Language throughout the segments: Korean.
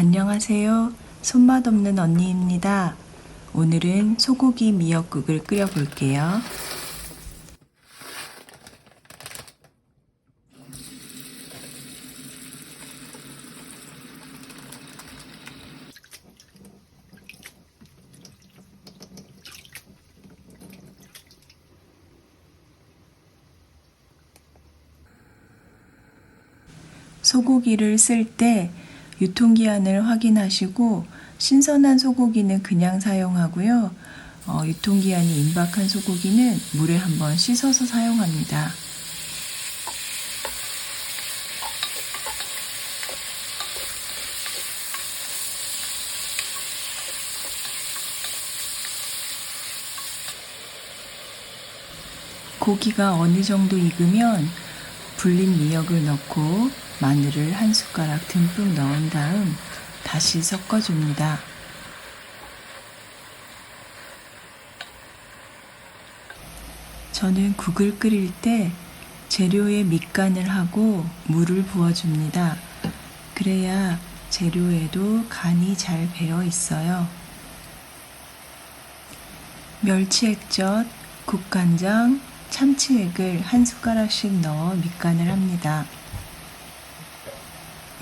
안녕하세요. 손맛 없는 언니입니다. 오늘은 소고기 미역국을 끓여 볼게요. 소고기를 쓸때 유통기한을 확인하시고 신선한 소고기는 그냥 사용하고요. 어, 유통기한이 임박한 소고기는 물에 한번 씻어서 사용합니다. 고기가 어느 정도 익으면 불린 미역을 넣고 마늘을 한 숟가락 듬뿍 넣은 다음 다시 섞어줍니다. 저는 국을 끓일 때 재료에 밑간을 하고 물을 부어줍니다. 그래야 재료에도 간이 잘 배어 있어요. 멸치 액젓, 국간장, 참치액을 한 숟가락씩 넣어 밑간을 합니다.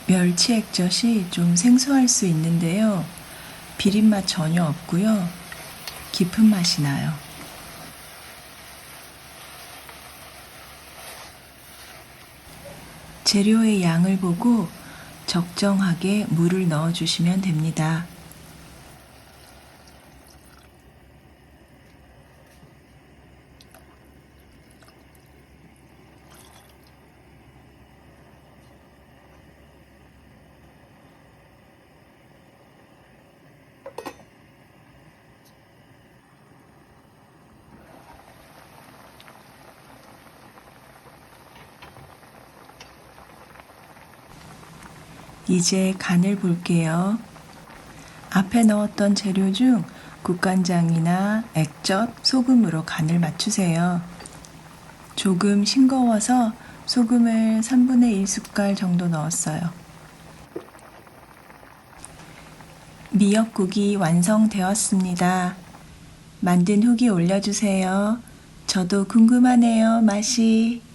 멸치 액젓이 좀 생소할 수 있는데요. 비린맛 전혀 없고요. 깊은 맛이 나요. 재료의 양을 보고 적정하게 물을 넣어 주시면 됩니다. 이제 간을 볼게요. 앞에 넣었던 재료 중 국간장이나 액젓, 소금으로 간을 맞추세요. 조금 싱거워서 소금을 3분의 1숟갈 정도 넣었어요. 미역국이 완성되었습니다. 만든 후기 올려주세요. 저도 궁금하네요, 맛이.